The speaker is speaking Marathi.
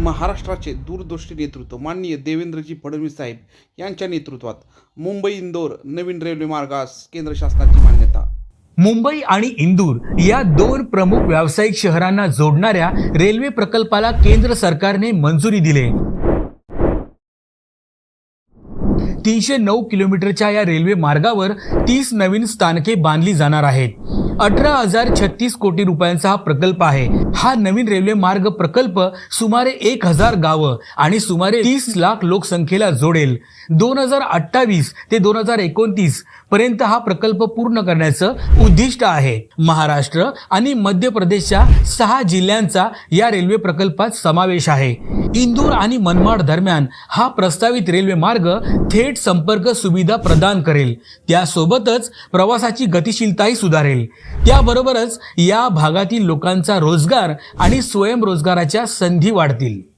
महाराष्ट्राचे दूरदृष्टी नेतृत्व माननीय देवेंद्रजी फडणवीस साहेब यांच्या नेतृत्वात मुंबई इंदोर नवीन रेल्वे मार्गास केंद्र शासनाची मान्यता. मुंबई आणि इंदूर या दोन प्रमुख व्यावसायिक शहरांना जोडणाऱ्या रेल्वे प्रकल्पाला केंद्र सरकारने मंजुरी दिली. तीनशे नऊ किलोमीटरच्या या रेल्वे मार्गावर तीस नवीन स्थानके बांधली जाणार आहेत. अठरा हजार छत्तीस कोटी रुपयांचा हा प्रकल्प आहे. हा नवीन रेल्वे मार्ग प्रकल्प सुमारे एक हजार गावं आणि सुमारे तीस लाख लोकसंख्येला जोडेल. दोन हजार अठ्ठावीस ते दोन हजार एकोणतीस पर्यंत हा प्रकल्प पूर्ण करण्याचं उद्दिष्ट आहे. महाराष्ट्र आणि मध्य प्रदेशच्या सहा जिल्ह्यांचा या रेल्वे प्रकल्पात समावेश आहे. इंदूर आणि मनमाड दरम्यान हा प्रस्तावित रेल्वे मार्ग थेट संपर्क सुविधा प्रदान करेल. त्यासोबतच प्रवासाची गतिशीलताही सुधारेल. त्याबरोबरच या भागातील लोकांचा रोजगार आणि स्वयंरोजगाराच्या संधी वाढतील.